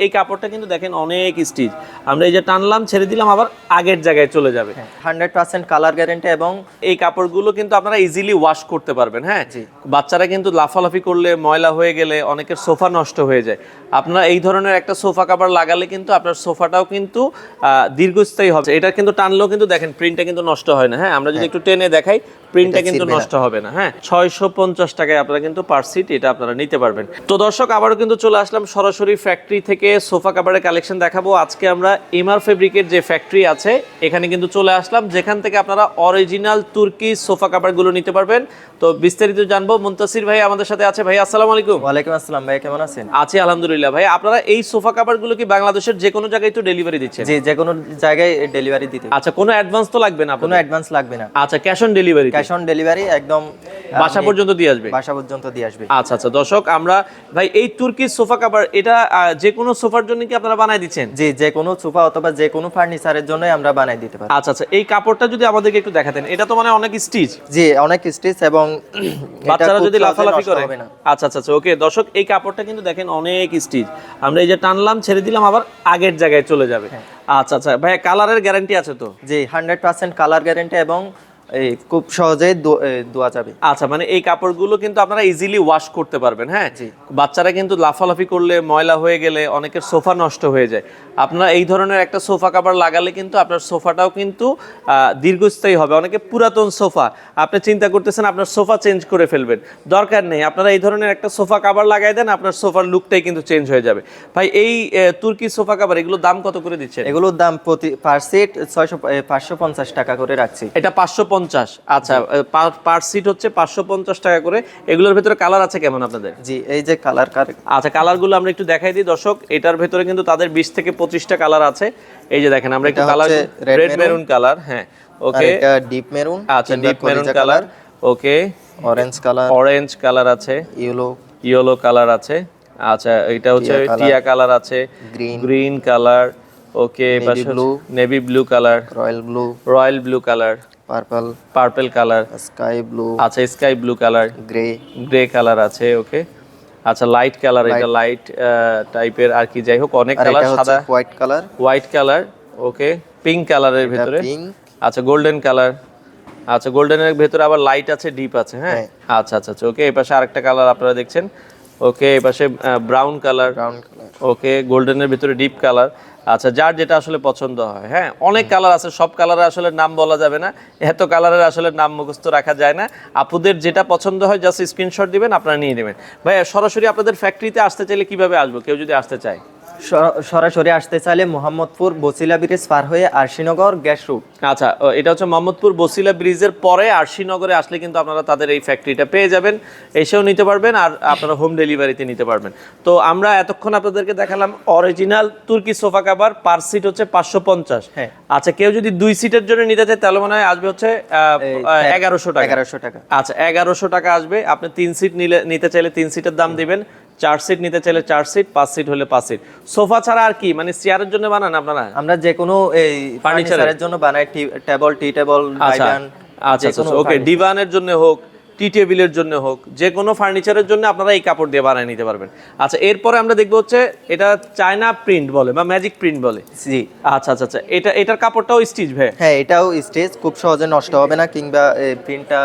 এই কাপড়টা কিন্তু দেখেন অনেক স্টিচ আমরা এই যে টানলাম ছেড়ে দিলাম আবার আগের জায়গায় চলে যাবে। হান্ড্রেড পার্সেন্ট কালার গ্যারেন্টি এবং এই কাপড়গুলো কিন্তু আপনারা ইজিলি ওয়াশ করতে পারবেন হ্যাঁ? বাচ্চারা কিন্তু লাফালাফি করলে ময়লা হয়ে গেলে অনেকের সোফা নষ্ট হয়ে যায়। আপনারা এই ধরনের একটা সোফা কাপড় লাগালে কিন্তু আপনার সোফাটাও কিন্তু দীর্ঘস্থায়ী হবে। এটা কিন্তু টানলেও কিন্তু দেখেন প্রিন্টটা কিন্তু নষ্ট হয় না হ্যাঁ? আমরা যদি একটু টেনে দেখাই প্রিন্টটা কিন্তু নষ্ট হবে না হ্যাঁ? ছয়শো পঞ্চাশ টাকায় আপনারা কিন্তু পার সিট এটা আপনারা নিতে পারবেন। তো দর্শক আবারও কিন্তু চলে আসলাম সরাসরি ফ্যাক্টরি থেকে সোফা কাভারের কালেকশন দেখাবো। আজকে আমরা এমআর ফেব্রিকের যে ফ্যাক্টরি আছে এখানে কিন্তু চলে আসলাম। যেখান থেকে আপনারা অরিজিনাল তুর্কি সোফা কাভারগুলো নিতে পারবেন। তো বিস্তারিত জানব। মুন্তাসির ভাই আমাদের সাথে আছে। ভাই আসসালামু আলাইকুম। ওয়ালাইকুম আসসালাম। ভাই কেমন আছেন? আছি আলহামদুলিল্লাহ। ভাই আপনারা এই সোফা কাভারগুলো কি বাংলাদেশের যে কোনো জায়গায় তো ডেলিভারি দিচ্ছেন? জি যে কোনো জায়গায় ডেলিভারি দিতে। আচ্ছা কোনো অ্যাডভান্স তো লাগবে না কোনো অ্যাডভান্স লাগবে না। আচ্ছা cash on delivery cash on delivery একদম বাসা পর্যন্ত দিয়ে আসবে? বাসা পর্যন্ত দিয়ে আসবে। আচ্ছা আচ্ছা দর্শক আমরা ভাই এই তুর্কি সোফা কাভার এটা যে কোনো সোফার জন্য কি আপনারা বানাই দিচ্ছেন? জি যে কোনো সোফা অথবা যে কোনো ফার্নিচারের জন্যই আমরা বানাই দিতে পারি। আচ্ছা আচ্ছা এই কাপড়টা যদি আমাদেরকে একটু দেখাতেন এটা তো মানে অনেক স্টিচ। জি অনেক স্টিচ এবং বাচ্চারা যদি লাফালাফি করে। আচ্ছা আচ্ছা আচ্ছা ওকে দর্শক এই কাপড়টা কিন্তু দেখেন অনেক স্টিচ। আমরা এই যে টানলাম ছেড়ে দিলাম আবার আগের জায়গায় চলে যাবে। হ্যাঁ। আচ্ছা আচ্ছা ভাই কালারের গ্যারান্টি আছে তো? জি হান্ড্রেড পার্সেন্ট কালার গ্যারেন্টি এবং এই খুব সহজেই ধোয়া যাবে। আচ্ছা মানে এই কাপড়গুলো কিন্তু আপনারা ইজিলি ওয়াশ করতে পারবেন হ্যাঁ? জি। বাচ্চারা কিন্তু লাফালাফি করলে ময়লা হয়ে গেলে অনেকের সোফা নষ্ট হয়ে যায়। আপনারা এই ধরনের একটা সোফা কাভার লাগালে কিন্তু আপনার সোফাটাও কিন্তু দীর্ঘস্থায়ী হবে। অনেকে পুরাতন সোফা আপনি চিন্তা করতেছেন আপনার সোফা চেঞ্জ করে ফেলবেন। দরকার নেই আপনারা এই ধরনের একটা সোফা কাভার লাগাই দেন আপনার সোফার লুকটাই কিন্তু চেঞ্জ হয়ে যাবে। ভাই এই তুর্কি সোফা কাভার এগুলো দাম কত করে দিচ্ছে এগুলোর দাম প্রতি পার সিট ছয়শো পাঁচশো পঞ্চাশ টাকা করে রাখছি। এটা পাঁচশো পঞ্চাশ। আচ্ছা পার সিট হচ্ছে পাঁচশো পঞ্চাশ টাকা করে। এগুলোর ভেতরে কালার আছে কেমন আপনাদের? জি এই যে কালার কার আচ্ছা কালারগুলো আমরা একটু দেখাই দিই দর্শক। এটার ভেতরে কিন্তু তাদের বিশ থেকে পঁচিশটা কালার আছে। এই যে দেখেন আমরা একটু কালার রেড মেরুন কালার হ্যাঁ ওকে ডিপ মেরুন আচ্ছা deep maroon colour okay orange colour orange colour আছে। ইয়েলো ইয়েলো কালার আছে। আচ্ছা এটা হচ্ছে টিয়া টিয়া কালার আছে। Green green colour okay blue। Navy blue colour royal blue royal blue colour purple purple colour sky blue আচ্ছা sky blue colour grey grey colour আছে ওকে আচ্ছা লাইট কালার এটা লাইট টাইপের আর কি যাই হোক অনেক কালার সাদা। White colour white colour okay pink কালারের ভেতরে। আচ্ছা গোল্ডেন কালার আচ্ছা গোল্ডেনের ভেতরে আবার লাইট আছে ডিপ আছে হ্যাঁ? হ্যাঁ। আচ্ছা আচ্ছা আচ্ছা ওকে এই পাশে আরেকটা কালার আপনারা দেখছেন। ওকে পাশে brown colour brown colour okay গোল্ডেনের ভিতরে ডিপ কালার আচ্ছা যার যেটা আসলে পছন্দ হয় হ্যাঁ? অনেক কালার আছে সব কালারের আসলে নাম বলা যাবে না। এত কালারের আসলে নাম মুখস্থ রাখা যায় না। আপুদের যেটা পছন্দ হয় জাস্ট স্ক্রিনশট দিবেন আপনারা নিয়ে নেবেন। ভাই সরাসরি আপনাদের ফ্যাক্টরিতে আসতে চাইলে কীভাবে আসব? কেউ যদি আসতে চায়। সরাসরি আসতে চাইলে মোহাম্মদপুর বসিলা ব্রিজ পার হয়ে আরশিনগর গ্যাস রুট। আচ্ছা এটা হচ্ছে মোহাম্মদপুর বসিলা ব্রিজের পরে আরশিনগরে আসলে কিন্তু আপনারা তাদের এই ফ্যাক্টরিটা পেয়ে যাবেন এসেও নিতে পারবেন আর আপনারা হোম ডেলিভারিতে নিতে পারবেন। তো আমরা এতক্ষণ আপনাদেরকে দেখালাম অরিজিনাল তুর্কি সোফা কাভার পার সিট হচ্ছে পাঁচশো পঞ্চাশ। হ্যাঁ। আচ্ছা কেউ যদি দুই সিটের জন্য নিতে চায় তাহলে মনে হয় আসবে হচ্ছে এগারোশো টাকা। এগারোশো টাকা। আচ্ছা এগারোশো টাকা আসবে। আপনি তিন সিট নিলে নিতে চাইলে তিন সিটের দাম দিবেন। চার সিট নিতে চাইলে চার সিট পাঁচ সিট হলে পাঁচ সিট সোফা ছাড়া আর কি? মানে চেয়ারের জন্য বানান আপনারা? আমরা যে কোনো এই ফার্নিচারের জন্য বানাই টেবল টি টেবল আচ্ছা। আচ্ছা আচ্ছা। ওকে ডিভানের জন্য হোক টি টেবিলের জন্য হোক যে কোনো ফার্নিচারের জন্য আপনারা এই কাপড় দিয়ে বানিয়ে নিতে পারবেন। আচ্ছা এরপরে আমরা দেখব হচ্ছে এটা চায়না প্রিন্ট বলে বা ম্যাজিক প্রিন্ট বলে। জি। আচ্ছা আচ্ছা আচ্ছা এটা এটার কাপড়টাও স্টিচ ভাই? হ্যাঁ এটাও স্টিচ খুব সহজে নষ্ট হবে না কিংবা প্রিন্টটা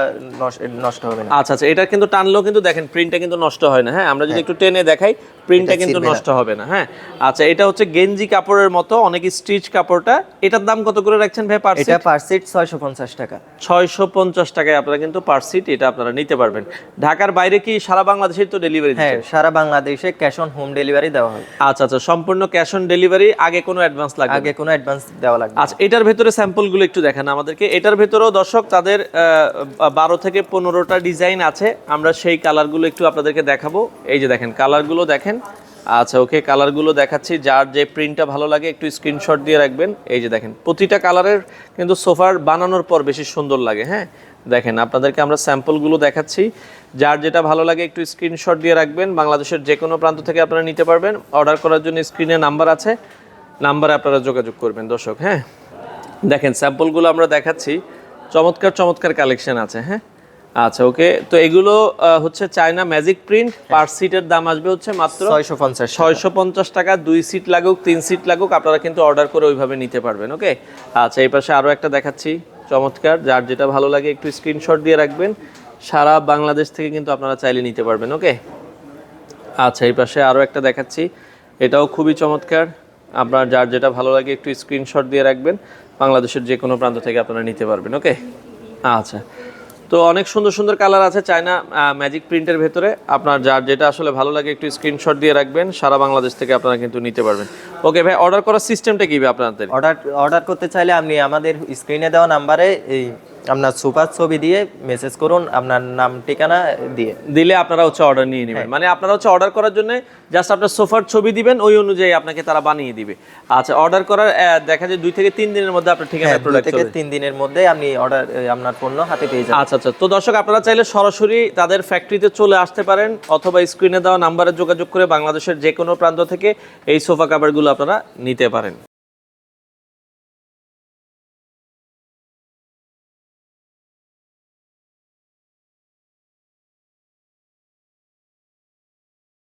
নষ্ট হবে না। আচ্ছা আচ্ছা এটা কিন্তু টানলেও কিন্তু দেখেন প্রিন্টটা কিন্তু নষ্ট হয় না হ্যাঁ? আমরা যদি একটু টেনে দেখাই প্রিন্টটা কিন্তু নষ্ট হবে না হ্যাঁ? আচ্ছা এটা হচ্ছে গেঞ্জি কাপড়ের মতো অনেক স্টিচ কাপড়টা। এটার দাম কত করে রাখছেন ভাই পার এটা পার সিট ছয়শো পঞ্চাশ টাকা। ছয়শো পঞ্চাশ টাকায় আপনারা কিন্তু পার সিট এটা আপনারা নিতে পারবেন। ঢাকার বাইরে কি সারা বাংলাদেশের তো ডেলিভারি হ্যাঁ সারা বাংলাদেশে ক্যাশ অন হোম ডেলিভারি দেওয়া হয়। আচ্ছা আচ্ছা সম্পূর্ণ ক্যাশ অন ডেলিভারি আগে কোনো অ্যাডভান্স লাগবে। আগে কোনো অ্যাডভান্স দেওয়া লাগবে আচ্ছা এটার ভেতরে স্যাম্পলগুলো একটু দেখান আমাদেরকে। এটার ভেতরেও দর্শক তাদের বারো থেকে পনেরোটা ডিজাইন আছে। আমরা সেই কালারগুলো একটু আপনাদেরকে দেখাবো। এই যে দেখেন কালারগুলো দেখেন। আচ্ছা ওকে কালারগুলো দেখাচ্ছি। যার যে প্রিন্টটা ভালো লাগে একটু স্ক্রিনশট দিয়ে রাখবেন। এই যে দেখেন প্রতিটা কালারের কিন্তু সোফার বানানোর পর বেশি সুন্দর লাগে হ্যাঁ? দেখেন আপনাদেরকে আমরা স্যাম্পলগুলো দেখাচ্ছি। যার যেটা ভালো লাগে একটু স্ক্রিনশট দিয়ে রাখবেন। বাংলাদেশের যে কোনো প্রান্ত থেকে আপনারা নিতে পারবেন। অর্ডার করার জন্য স্ক্রিনে নাম্বার আছে। নাম্বারে আপনারা যোগাযোগ করবেন দর্শক হ্যাঁ? দেখেন স্যাম্পলগুলো আমরা দেখাচ্ছি। চমৎকার চমৎকার কালেকশন আছে হ্যাঁ? আচ্ছা ওকে। তো এগুলো হচ্ছে চায়না ম্যাজিক প্রিন্ট। পার সিটের দাম আসবে হচ্ছে মাত্র ছয়শো পঞ্চাশ ছয়শো পঞ্চাশ টাকা। দুই সিট লাগুক তিন সিট লাগুক আপনারা কিন্তু অর্ডার করে ওইভাবে নিতে পারবেন ওকে? আচ্ছা এই পাশে আরও একটা দেখাচ্ছি। চমৎকার, যার যেটা ভালো লাগে একটু স্ক্রিনশট দিয়ে রাখবেন। সারা বাংলাদেশ থেকে কিন্তু আপনারা চাইলে নিতে পারবেন, ওকে? আচ্ছা এই পাশে আরও একটা দেখাচ্ছি। এটাও খুবই চমৎকার। আপনার যার যেটা ভালো লাগে একটু স্ক্রিনশট দিয়ে রাখবেন। বাংলাদেশের যে কোনো প্রান্ত থেকে আপনারা নিতে পারবেন, ওকে? আচ্ছা। তো অনেক সুন্দর সুন্দর কালার আছে চায়না ম্যাজিক প্রিন্টের ভেতরে। আপনার যার যেটা আসলে ভালো লাগে একটু স্ক্রিনশট দিয়ে রাখবেন, সারা বাংলাদেশ থেকে আপনারা কিন্তু নিতে পারবেন। ওকে ভাই অর্ডার করার সিস্টেমটা কি আপনাদের? অর্ডার অর্ডার করতে চাইলে আপনি আমাদের স্ক্রিনে দেওয়া নাম্বারে এই আপনার সুপার ছবি দিয়ে মেসেজ করুন আপনার নাম ঠিকানা দিয়ে। দিলে আপনারা হচ্ছে অর্ডার নিয়ে নেবেন। মানে আপনারা হচ্ছে অর্ডার করার জন্য জাস্ট আপনার সোফার ছবি দিবেন ওই অনুযায়ী আপনাকে তারা বানিয়ে দিবে। আচ্ছা অর্ডার করার দেখা যায় দুই থেকে তিন দিনের মধ্যে আপনার ঠিকানা হ্যাঁ, প্রোডাক্ট থেকে তিন দিনের মধ্যে আপনি অর্ডার আপনার পণ্য হাতে পেয়ে যাবেন। আচ্ছা আচ্ছা। তো দর্শক আপনারা চাইলে সরাসরি তাদের ফ্যাক্টরিতে চলে আসতে পারেন অথবা স্ক্রিনে দেওয়া নাম্বারে যোগাযোগ করে বাংলাদেশের যে কোনো প্রান্ত থেকে এই সোফা কাভারগুলো আপনারা নিতে পারেন।